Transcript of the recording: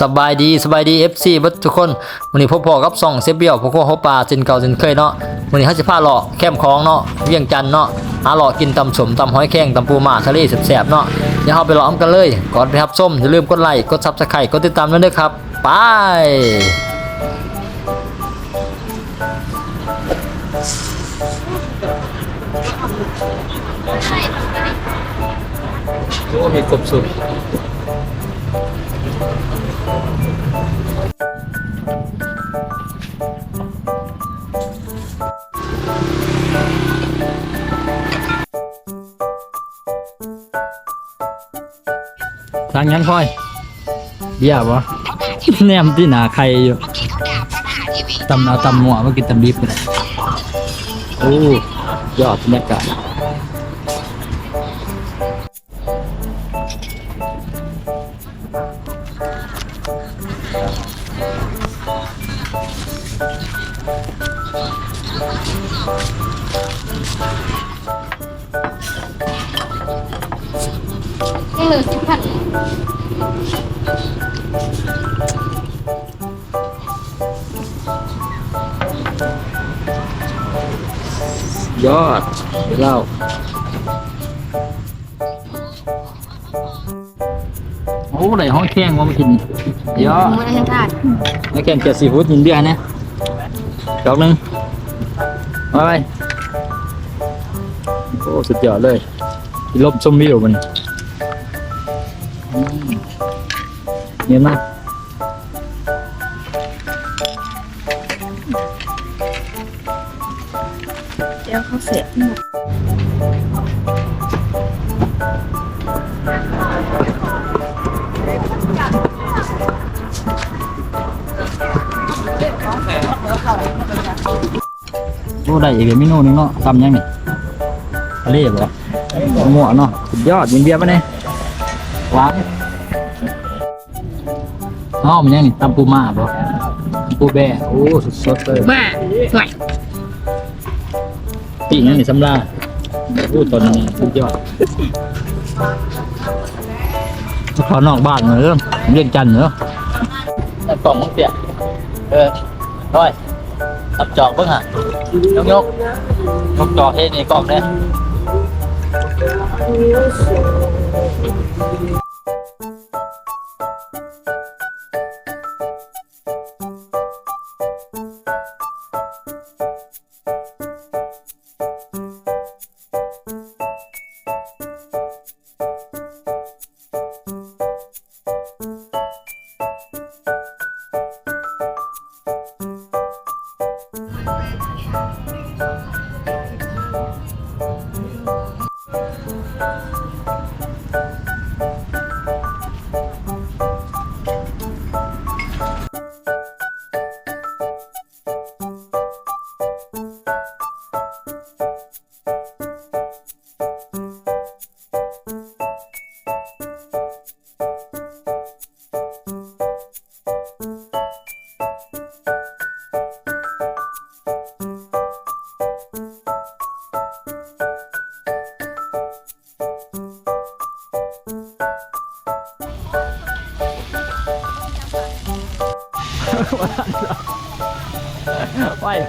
สบายดีสบายดี FC เบัดทุกคนวันนี้พบพอกับส่องเซเบียวพวกเขาปลาเจนเก่าเจนเคยเนาะวันนี้เขาจะพาเลาะแคมคลองเนาะเวียงจันทน์เนาะหาเลาะกินตำสมตำหอยแข้งตำปูมาทะเลแสบๆเนาะเดี๋ยวเราไปเลาะกันเลยก่อนไปรับส้มอย่าลืมกดไลค์กดซับสไครต์กดติดตามด้วยนะครับไปโอ้มีกบสุด สั่งยังพ่อย เบี้ยบ่แนมที่หนาใครอยู่ตำเอาตำหมัวมากินตำดิบเลยโอ้ยอดบรรยากาศ ยังเหลือสิบพันยอดเดี๋ยวเล่าโอ้ไหนห้องแข้งว่ามากินยอดมันยังขาดห้องแข้งเกี๊ยวซีฟู้ดยินเบียร์นะ ดอกหนึ่งมาไปโอ้สุดยอดเลยกินลมชมวิวมันเยี่ยมมากเดี๋ยวเขาเสียห อ้ได้อีกเมนูหนึงเนาะตำยังนี่ทะเลบ่หมัวเนาะสุดยอดยินเบียร์ปะเนี่ยหวานอ๋อมันยังนี่ตำปูม่าบ่ตำปูแบ่โอ้สดๆเลยบ้าห่วยปีกยังนี่สำลาพูดตอนนี้สุดยอดขอนอกบ้านเหรอเรียกจันทร์เหรอแต่กล่องมันเปียกเออร้อย ตับจอกเบิ่งฮะยกยกยกจอกเฮ้นี่กล่องเนี่ 我看着换一